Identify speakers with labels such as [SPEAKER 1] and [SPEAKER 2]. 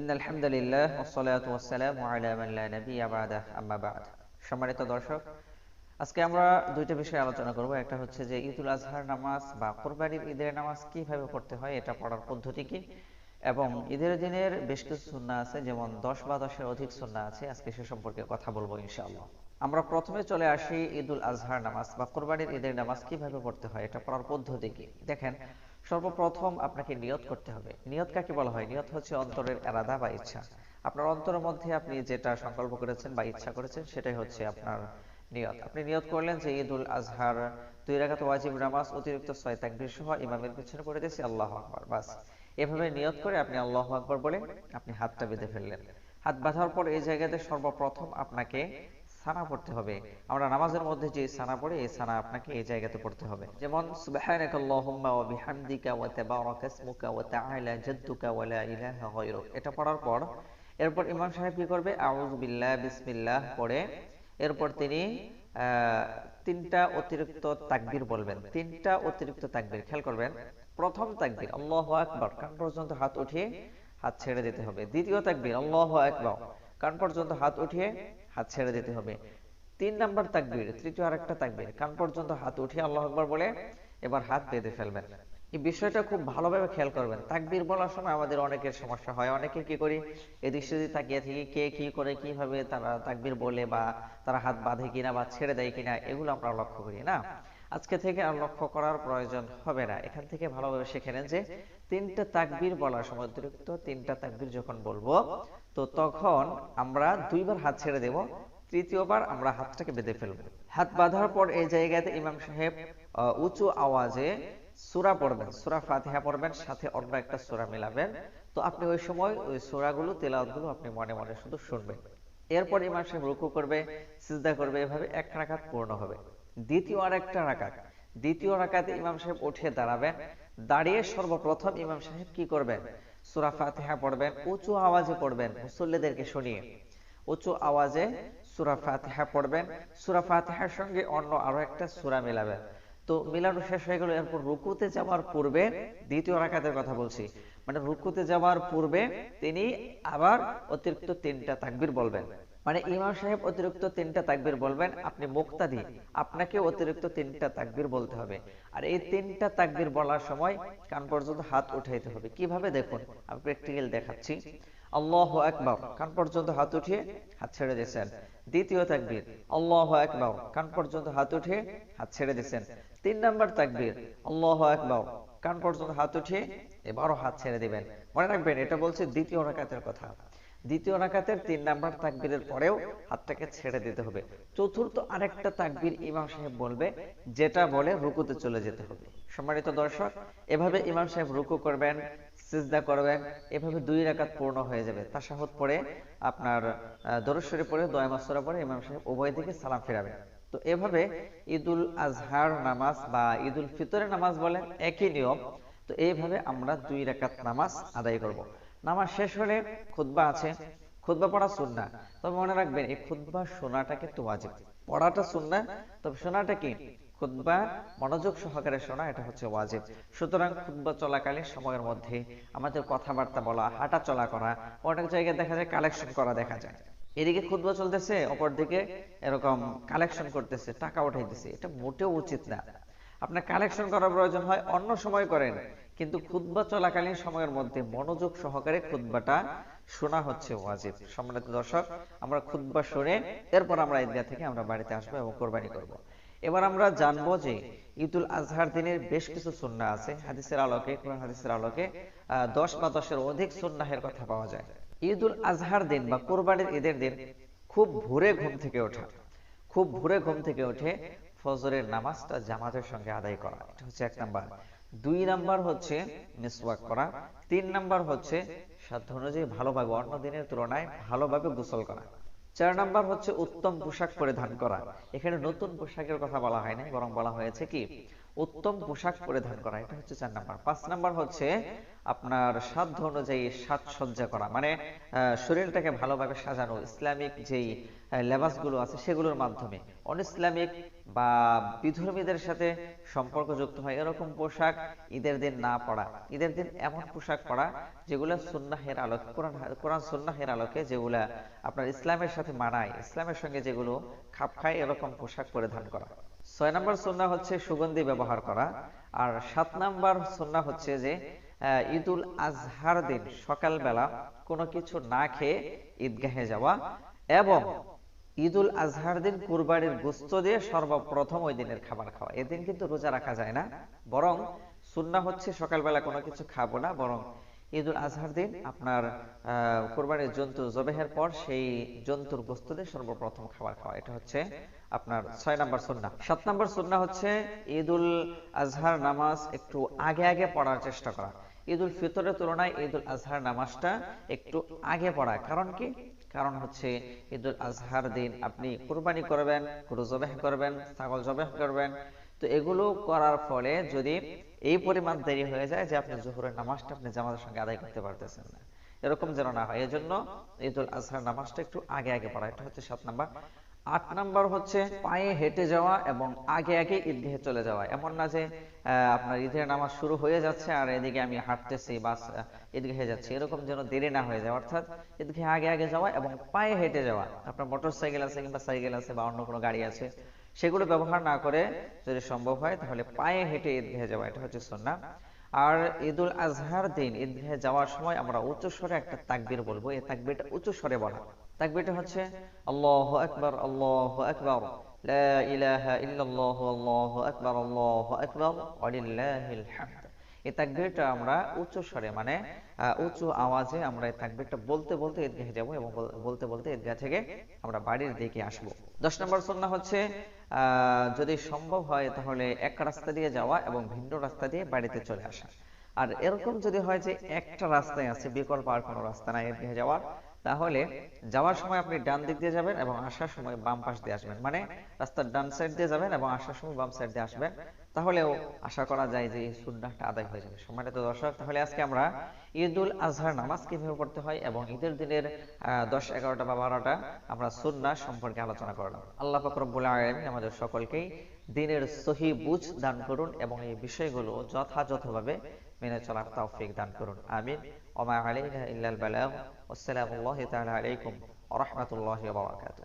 [SPEAKER 1] In আলহামদুলিল্লাহ ওয়াসসালাতু ওয়াসসালামু আলা মান লা নাবিয়্যা বা'দা আম্মা বা'দ সম্মানিত দর্শক, আজকে আমরা দুইটা বিষয় আলোচনা করব। একটা হচ্ছে যে ঈদুল আজহার নামাজ বা কোরবানির ঈদের নামাজ কীভাবে পড়তে হয়, এটা পড়ার পদ্ধতি কি? এবং ঈদের দিনের বেশ কিছু সুন্নাহ আছে, যেমন দশ বা দশের অধিক সুন্নাহ আছে, আজকে সে সম্পর্কে কথা বলব ইনশাআল্লাহ। আমরা প্রথমে চলে আসি ঈদুল আজহার নামাজ বা কোরবানির ঈদের নামাজ কীভাবে পড়তে হয়, এটা পড়ার পদ্ধতি কি? দেখেন সর্বপ্রথম আপনাকে নিয়ত করতে হবে। নিয়ত কাকে বলা হয়? নিয়ত হচ্ছে অন্তরের এরাদা বা ইচ্ছা। আপনার অন্তরের মধ্যে আপনি যেটা সংকল্প করেছেন বা ইচ্ছা করেছেন, সেটাই হচ্ছে আপনার নিয়ত। আপনি নিয়ত করলেন যে ঈদুল আজহার দুই রাকাত ওয়াজিব নামাজ, অতিরিক্ত ছয় তাকবীর সহ ইমামের পিছনে পড়ে দিয়েছি আল্লাহ আকবার, বাস। এভাবে নিয়ত করে আপনি আল্লাহ আকবার বলে আপনি হাতটা বেঁধে ফেললেন। হাত বাঁধার পর এই জায়গাতে সর্বপ্রথম আপনাকে সানা পড়তে হবে। আমরা নামাজের মধ্যে যে সানা পড়ে, এই সানা আপনাকে এই জায়গাতে পড়তে হবে। যেমন, সুবহানাকাল্লাহুম্মা ওয়া বিহামদিকা ওয়া তাবারাকা ইসমুকা ওয়া তাআলা জাদ্দুকা ওয়া লা ইলাহা গায়রুক এটা পড়ার পর, এরপর ইমাম সাহেব কি করবে? আউযু বিল্লাহ বিসমিল্লাহ পড়ে, এরপর তিনি তিনটা অতিরিক্ত তাকবীর বলবেন। তিনটা অতিরিক্ত তাকবীর, খেয়াল করবেন। প্রথম তাকবীর, আল্লাহু আকবার, কান পর্যন্ত হাত উঠিয়ে হাত ছেড়ে দিতে হবে। দ্বিতীয় তাকবীর, আল্লাহু আকবার, কান পর্যন্ত হাত উঠিয়ে হাত ছেড়ে দিতে হবে। তিন নাম্বার তাকবীর, তৃতীয় আরেকটা তাকবীর। কান পর্যন্ত হাত উঠিয়ে আল্লাহ আকবার বলে এবার হাত বেঁধে ফেলবেন। এই বিষয়টা খুব ভালোভাবে খেয়াল করবেন। তাকবীর বলার সময় আমাদের অনেকের সমস্যা হয়। অনেকে কি করি এদিক সেদিক তাকিয়ে থেকে, কে কি করে কীভাবে তারা তাকবীর বলে বা তারা হাত বাঁধে কিনা বা ছেড়ে দেয় কিনা, এগুলো আমরা লক্ষ্য করি, না? আজকে থেকে আর লক্ষ্য করার প্রয়োজন হবে না। এখান থেকে ভালোভাবে শিখে নেন যে তিনটা তাকবীর বলার সময়, অতিরিক্ত তিনটা তাকবীর যখন বলব তো তখন আমরা দুইবার হাত ছেড়ে দেব, তৃতীয়বার আমরা হাতটাকে বেঁধে ফেলব। হাত বাঁধার পর এই জায়গাতে ইমাম সাহেব উঁচু আওয়াজে সূরা পড়বেন, সূরা ফাতিহা পড়বেন, সাথে অন্য একটা সূরা মিলাবেন। তো আপনি ওই সময় ওই সূরাগুলো, তেলাওয়াতগুলো আপনি মনে মনে শুধু শুনবেন। এরপর ইমাম সাহেব রুকু করবে, সিজদা করবে, এভাবে এক রাকাত পূর্ণ হবে। দ্বিতীয় আর একটা রাকাত। দ্বিতীয় রাকাতে ইমাম সাহেব উঠে দাঁড়াবেন। দাঁড়িয়ে সর্বপ্রথম ইমাম সাহেব কি করবেন? সূরা ফাতিহা পড়বেন, উঁচু আওয়াজে পড়বেন মুসল্লিদেরকে শুনিয়ে। উঁচু আওয়াজে সূরা ফাতিহা পড়বেন, সূরা ফাতিহার সঙ্গে অন্য আরও একটা সুরা মিলাবেন। তো মিলানো শেষ হয়ে গেল, এরপর রুকুতে যাওয়ার পূর্বে দ্বিতীয় রাকাতের কথা বলছি। মানে রুকুতে যাওয়ার পূর্বে তিনি আবার অতিরিক্ত তিনটা তাকবীর বলবেন। মানে ইমাম সাহেব অতিরিক্ত তিনটা তাকবীর বলবেন, আপনি মুক্তাদি আপনাকে অতিরিক্ত তিনটা তাকবীর বলতে হবে। আর এই তিনটা তাকবীর বলার সময় কান পর্যন্ত হাত উঠাইতে হবে। কীভাবে দেখুন? আমি প্র্যাকটিক্যাল দেখাচ্ছি। আল্লাহ আকবার, কান পর্যন্ত হাত উঠিয়ে হাত ছেড়ে দিয়েছেন। দ্বিতীয় তাকবীর, আল্লাহ আকবার, কান পর্যন্ত হাত উঠিয়ে হাত ছেড়ে দিয়েছেন। তিন নাম্বার তাকবীর, আল্লাহ আকবার, কান পর্যন্ত হাত উঠিয়ে এবারও হাত ছেড়ে দিবেন। মনে রাখবেন, এটা বলছে দ্বিতীয় রাকাতের কথা। দ্বিতীয় রাকাতের তিন নাম্বার তাকবীরের পরেও হাতটাকে ছেড়ে দিতে হবে। চতুর্থ আরেকটা তাকবীর ইমাম সাহেব বলবে, যেটা বলে রুকুতে চলে যেতে হবে। সম্মানিত দর্শক, এভাবে ইমাম সাহেব রুকু করবেন, সিজদা করবেন, এভাবে দুই রাকাত পূর্ণ হয়ে যাবে। তাশাহুদ পড়ে, আপনার দরুদ শরীফ পড়ে, দোয়া মাসুরা পড়ে, ইমাম সাহেব উভয় দিকে সালাম ফেরাবেন। তো এভাবে ঈদুল আজহার নামাজ বা ঈদুল ফিতরের নামাজ বলেন, একই নিয়ম। তো এইভাবে আমরা দুই রাকাত নামাজ আদায় করব। নামাজ শেষ হলে খুতবা আছে। খুতবা পড়া সুন্না। তবে মনে রাখবেন, এই খুতবা শোনাটা কিন্তু ওয়াজিব। পড়াটা সুন্না, তবে শোনাটা কি? খুতবা মনোযোগ সহকারে শোনা, এটা হচ্ছে ওয়াজিব। সুতরাং খুতবা চলাকালীন সময়ের মধ্যে আমাদের কথাবার্তা বলা, হাঁটা চলা করা, অনেক জায়গায় দেখা যায় কালেকশন করা দেখা যায়। এদিকে খুতবা চলতেছে, অপর দিকে এরকম কালেকশন করতেছে, টাকা উঠাইতেছে। এটা মোটেও উচিত না। আপনার কালেকশন করার প্রয়োজন হয়, অন্য সময় করেন। কিন্তু খুতবা চলাকালীন সময়ের মধ্যে মনোযোগ সহকারে খুতবাটা শোনা হচ্ছে ওয়াজিব। সম্মানিত দর্শক, আমরা খুতবা শুনে এরপর আমরা ঈদগাহ থেকে আমরা বাড়িতে আসব এবং কোরবানি করব। এবার আমরা জানব যে ঈদুল আজহার দিনের বেশ কিছু সুন্না আছে। হাদিসের আলোকে, কোরআন হাদিসের আলোকে দশ বা দশের অধিক সুন্নাহের কথা পাওয়া যায়। ঈদুল আজহার দিন বা কোরবানির ঈদের দিন খুব ভোরে ঘুম থেকে ওঠা। খুব ভোরে ঘুম থেকে উঠে ফজরের নামাজটা জামাতের সঙ্গে আদায় করা। এটা হচ্ছে এক নাম্বার। দুই নাম্বার হচ্ছে মিসওয়াক করা। তিন নাম্বার হচ্ছে সাধ্য অনুযায়ী ভালোভাবে অন্য দিনের তুলনায় ভালোভাবে গোসল করা। চার নাম্বার হচ্ছে উত্তম পোশাক পরিধান করা। এখানে নতুন পোশাকের কথা বলা হয়নি না বরং বলা হয়েছে কি? উত্তম পোশাক পরিধান করা, এটা হচ্ছে চার নাম্বার। পাঁচ নাম্বার হচ্ছে আপনার সাধ্য অনুযায়ী সাজসজ্জা করা মানে শরীরটাকে ভালোভাবে সাজানো, ইসলামিক যেই লেবাসগুলো আছে সেগুলোর মাধ্যমে। অন ইসলামিক বা বিধর্মীদের সাথে সম্পর্কযুক্ত হয় এরকম পোশাক ঈদের দিন না পড়া। ঈদের দিন এমন পোশাক পরা যেগুলো সুন্নাহের আলোকে, কোরআন কোরআন সুন্নাহের আলোকে যেগুলা আপনার ইসলামের সাথে মানায়, ইসলামের সঙ্গে যেগুলো খাপ খায় এরকম পোশাক পরিধান করা। ছয় নম্বর সুন্না হচ্ছে সুগন্ধি ব্যবহার করা, আর সাত নম্বর সুন্না হচ্ছে যে ঈদুল আজহার দিন সকালবেলা কোনো কিছু না খেয়ে ঈদগাহে যাওয়া এবং ঈদুল আজহার দিন কুরবানির গোস্ত দিয়ে সর্বপ্রথম ওই দিনের খাবার খাওয়া। এদিন কিন্তু রোজা রাখা যায় না, বরং সুন্না হচ্ছে সকালবেলা কোনো কিছু খাব না, বরং ঈদুল আজহার দিন আপনার কোরবানির জন্তু জবেহের পর সেই জন্তুর গোস্ত দিয়ে সর্বপ্রথম খাবার খাওয়া। এটা হচ্ছে আপনার ছয় নাম্বার সুন্না সাত নাম্বার সুন্না হচ্ছে ঈদুল আজহার নামাজ একটু আগে আগে পড়ার চেষ্টা করা। ঈদুল ফিতরের তুলনায় ঈদুল আজহার নামাজটা একটু আগে পড়া। কারণ কি? কারণ হচ্ছে ঈদুল আজহার দিন আপনি কুরবানি করবেন, গরু জবেহ করবেন, ছাগল জবেহ করবেন। তো এগুলো করার ফলে যদি এই পরিমাণ দেরি হয়ে যায় যে আপনি জোহরের নামাজটা আপনি জামাতের সঙ্গে আদায় করতে পারতেছেন না। এরকম যেন না হয়। এজন্য ঈদুল আজহার নামাজটা একটু আগে আগে পড়া। এটা হচ্ছে সাত নাম্বার আট নাম্বার হচ্ছে পায়ে হেঁটে যাওয়া এবং আগে আগে ঈদগাহে চলে যাওয়া। এমন না যে আপনার ঈদের নামাজ শুরু হয়ে যাচ্ছে আর এদিকে আমি হাঁটতেছি বা ঈদগাহে যাচ্ছি। এরকম যেন দেরি না হয়ে যায়। অর্থাৎ ঈদগাহে আগে আগে যাওয়া এবং পায়ে হেঁটে যাওয়া। আপনার মোটর সাইকেল আছে কিংবা সাইকেল আছে বা অন্য কোনো গাড়ি আছে, সেগুলো ব্যবহার না করে যদি সম্ভব হয়, তাহলে পায়ে হেঁটে ঈদগাহে যাওয়া, এটা হচ্ছে সন্না আর ঈদুল আজহার দিন ঈদগাহে যাওয়ার সময় আমরা উচ্চ স্বরে একটা তাকবির বলব। এই তাকবিরটা উচ্চ স্বরে বলা। তাকবিরটা হচ্ছে আল্লাহু বাড়ির সুন্নাহ হচ্ছে যদি সম্ভব হয় তাহলে এক রাস্তা দিয়ে যাওয়া এবং ভিন্ন রাস্তা দিয়ে বাড়িতে চলে আসা। আর এরকম যদি হয় যে একটা রাস্তায় আছে, বিকল্প আর কোনো রাস্তা নাই ঈদগাহে যাওয়ার তাহলে যাওয়ার সময় আপনি ডান দিক দিয়ে যাবেন এবং আসার সময় বাম পাশ দিয়ে আসবেন। মানে রাস্তার ডান সাইড দিয়ে যাবেন এবং আসার সময় বাম সাইড দিয়ে আসবেন। তাহলেও আশা করা যায় যে এই সুন্নাহটা আদায় হয়ে যাবে। সম্মানিত দর্শক, তাহলে আজকে আমরা ঈদুল আজহার নামাজ কীভাবে পড়তে হয় এবং ঈদের দিনের দশ, এগারোটা বা বারোটা আমরা সুন্না সম্পর্কে আলোচনা করলাম। আল্লাহ ফকরবুল আলমী আমাদের সকলকেই দিনের সহি বুঝ দান করুন এবং এই বিষয়গুলো যথাযথভাবে মেনে চলার তৌফিক দান করুন। আমিন। وما علينا إلا البلاغ. والسلام الله تعالى عليكم ورحمة الله وبركاته.